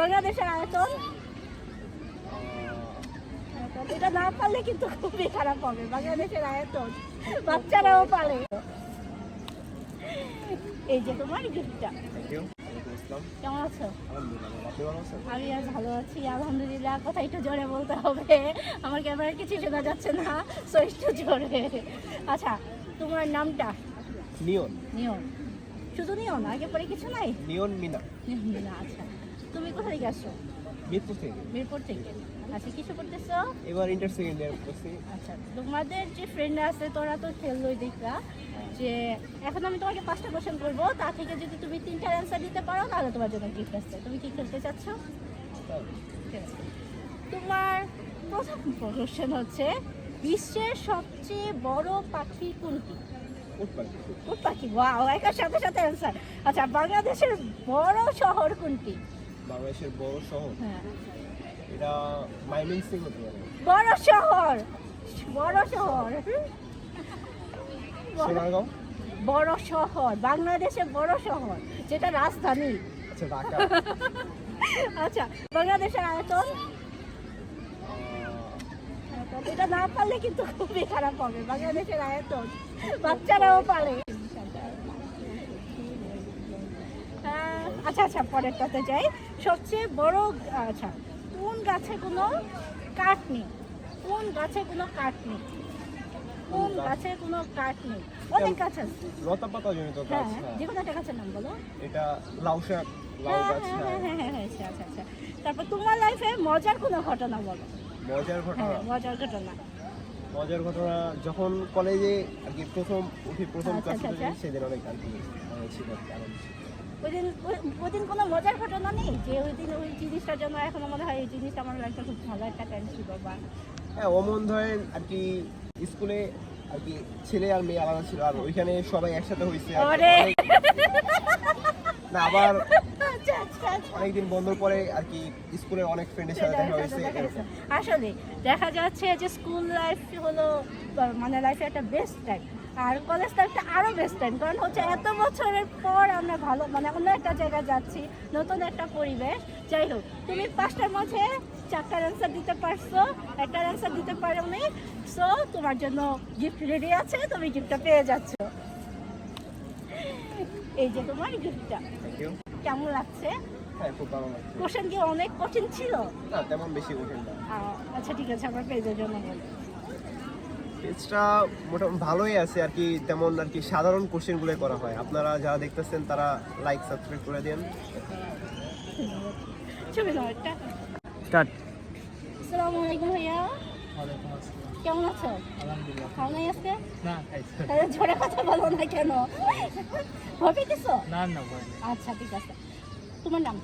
বাংলাদেশের আয়তন? এটা না পারলে কিন্তু খুবই খারাপ হবে। বাংলাদেশের আয়তন বাচ্চারাও পারে। এই যে তোমার গিফটটা। কেমন আছো? আমি আর ভালো আছি আলহামদুলিল্লাহ। কথা একটু জোরে বলতে হবে। আমার ক্যামেরা কিছু শোনা যাচ্ছে না সো একটু জোরে। আচ্ছা তোমার নামটা? নিয়ন। নিয়ন। শুধু নিয়ন আগে পরে কিছু নাই? নিয়ন মিনা। না আচ্ছা। তুমি কোথা থেকে আসছো মিরপুর থেকে। মিরপুর থেকে। আচ্ছা কিছু করতেছো? এবার ইন্টার সেকেন্ড ইয়ার করছি আচ্ছা তোমাদের যে ফ্রেন্ড আছে তোরা তো খেললোই দেখা যে এখন আমি তোমাকে পাঁচটা কোশ্চেন করব। তা থেকে যদি তুমি তিনটার অ্যান্সার দিতে পারো তাহলে তোমার জন্য গিফট আসছে তুমি কি খেলতে চাচ্ছ? তোমার প্রথম কোশ্চেন হচ্ছে বিশ্বের সবচেয়ে বড় পাখি কোনটি? উট পাখি। ওয়াও একার সাথে সাথে অ্যান্সার আচ্ছা বাংলাদেশের বড় শহর কোনটি? বাংলাদেশের বড় শহর হ্যাঁ। এটা সিং হতে পারে বড় শহর! বড় শহর। বড়- সোনারগাঁও? বড় শহর বাংলাদেশের বড় শহর যেটা রাজধানী। আচ্ছা ঢাকা। আচ্ছা বাংলাদেশের আয়তন এটা না পারলে কিন্তু খুবই খারাপ হবে বাংলাদেশের আয়তন বাচ্চারাও পারে। আচ্ছা আচ্ছা পরেরটাতে যাই। সবচেয়ে বড় আচ্ছা কোন গাছে কোনো কাঠ নেই? কোন গাছে কোনো কাঠ নেই? কোন গাছে কোনো কাঠ নেই? অনেক গাছ আছে। লতা পাতা জনিত হ্যাঁ গাছ হ্যাঁ। যে কোনো একটা গাছের নাম বলো। এটা লাউ শাক লাউ হ্যাঁ গাছ হ্যাঁ হ্যাঁ। হ্যাঁ হ্যাঁ হ্যাঁ আচ্ছা আচ্ছা। তারপর তোমার লাইফে মজার কোনো ঘটনা বলো। মজার ঘটনা? হ্যাঁ মজার ঘটনা। মজার ঘটনা যখন কলেজে আর কি প্রথম উঠি প্রথম আচ্ছা, ক্লাসে আচ্ছা, আচ্ছা। সেদিন অনেক আনন্দ ছিল। কি, আনন্দ ওই দিন ওই- ওই দিন কোনো মজার ঘটনা নেই? যে ওই দিন ওই জিনিসটার জন্য এখনও মনে হয় এই জিনিসটা আমার লাইফে খুব ভালো একটা টাইম ছিল বা হ্যাঁ অমন ধরেন আর কি স্কুলে আর কি ছেলে আর মেয়ে আলাদা ছিল আর ওইখানে সবাই একসাথে হয়েছে না আবার আচ্ছা আচ্ছা আচ্ছা। অনেকদিন বন্ধর পরে আর কি স্কুলে অনেক ফ্রেন্ডের সাথে দেখা হয়েছে আসলে দেখা যাচ্ছে যে স্কুল লাইফ হলো মানে লাইফে একটা বেস্ট টাইম আর কলেজ লাইফটা আরও বেস্ট টাইম কারণ হচ্ছে এত বছরের পর আমরা ভালো মানে অন্য একটা জায়গায় যাচ্ছি নতুন একটা পরিবেশ। যাই হোক তুমি পাঁচটার মাঝে চারটার অ্যান্সার দিতে পারছ একটার অ্যান্সার দিতে পারোনি সো তোমার জন্য গিফট রেডি আছে তুমি গিফটটা পেয়ে যাচ্ছ। এই যে তোমার গিফটটা কেমন লাগছে? হ্যাঁ কোশ্চেন কি অনেক কঠিন ছিল? না তেমন বেশি কঠিন না। আচ্ছা ঠিক আছে আমার পেজের জন্য বলো। পেজটা মোটামুটি ভালোই আছে আর কি তেমন আর কি সাধারণ কোশ্চেনগুলো করা হয়। আপনারা যারা দেখতেছেন তারা লাইক সাবস্ক্রাইব করে দেন। স্টার্ট আসসালামু আলাইকুম ভাইয়া। কেমন আছো? আলহামদুলিল্লাহ। ভালো নাই আজকে না খাইছে তাহলে জোরে কথা বলো না কেন? ভয় পেতেছো না না আচ্ছা ঠিক আছে। তোমার নাম?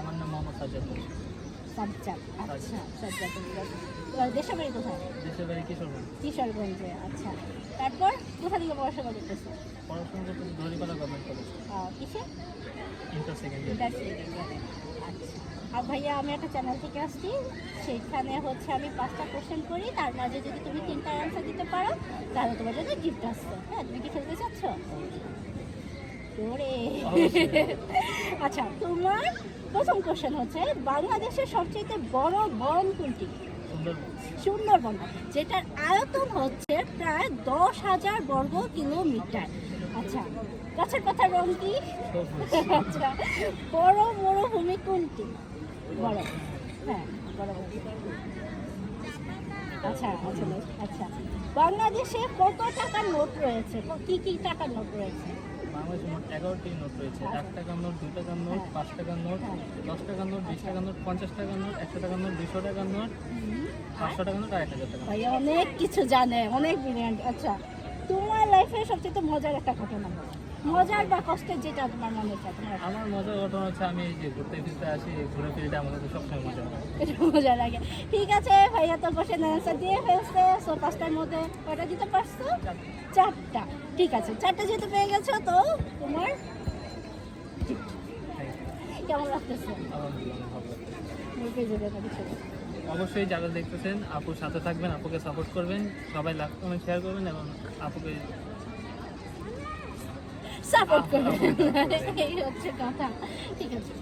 আমার নাম মোহাম্মদ সাজ্জাদ। সাজ্জাদ আচ্ছা সাজ্জাদ দেশের বাড়ি কোথায়? দেশের বাড়ি কিশোরগঞ্জ। কিশোরগঞ্জে আচ্ছা। তারপর কোথা থেকে পড়াশোনা করতেছো? পড়াশোনা করতে ধরিপালা গভর্নমেন্ট কলেজ কিসে? ইন্টার সেকেন্ড ইয়ার আচ্ছা। আর ভাইয়া আমি একটা চ্যানেল থেকে আসছি। সেইখানে হচ্ছে আমি পাঁচটা কোশ্চেন করি। তার মাঝে যদি তুমি তিনটা অ্যান্সার দিতে পারো তাহলে তোমার জন্য গিফট আসছে। হ্যাঁ তুমি কি খেলতে চাচ্ছ? আচ্ছা তোমার প্রথম কোশ্চেন হচ্ছে বাংলাদেশের সবচেয়ে বড় বন কোনটি? সুন্দরবন। যেটার আয়তন হচ্ছে প্রায় দশ হাজার বর্গ কিলোমিটার। আচ্ছা গাছের পাতার রং কি? আচ্ছা বড় মরুভূমি কোনটি? বড়। হ্যাঁ বড় আচ্ছা আচ্ছা আচ্ছা। বাংলাদেশে কত টাকার নোট রয়েছে? কি কি টাকার নোট রয়েছে? বাংলাদেশে মোট এগারোটি নোট রয়েছে। এক টাকার নোট দুই টাকার নোট পাঁচ টাকার নোট দশ টাকার নোট বিশ টাকার নোট পঞ্চাশ টাকার নোট একশো টাকার নোট দুশো টাকার নোট পাঁচশো টাকার নোট আর এক হাজার টাকা ভাই অনেক কিছু জানে অনেক ব্রিলিয়ান্ট আচ্ছা তোমার লাইফে সবচেয়ে মজার একটা ঘটনা মজার বা কষ্টের যেটা তোমার মনে হচ্ছে? আমার মজার ঘটনা হচ্ছে আমি যে ঘুরতে ফিরতে আসি ঘুরে ফিরতে আমাদের সবসময় মজা মজা লাগে। ঠিক আছে ভাইয়া তো কোশ্চেন অ্যান্সার দিয়ে ফেলছে। সো পাঁচটার মধ্যে কয়টা দিতে পারছ? চারটা। ঠিক আছে চারটা যেহেতু পেয়ে গেছো তো তোমার কেমন লাগতেছে? অবশ্যই যারা দেখতেছেন আপুর সাথে থাকবেন আপুকে সাপোর্ট করবেন সবাই লাইক কমেন্ট শেয়ার করবেন এবং আপুকে সাপোর্ট করবেন। এই হচ্ছে কথা। ঠিক আছে।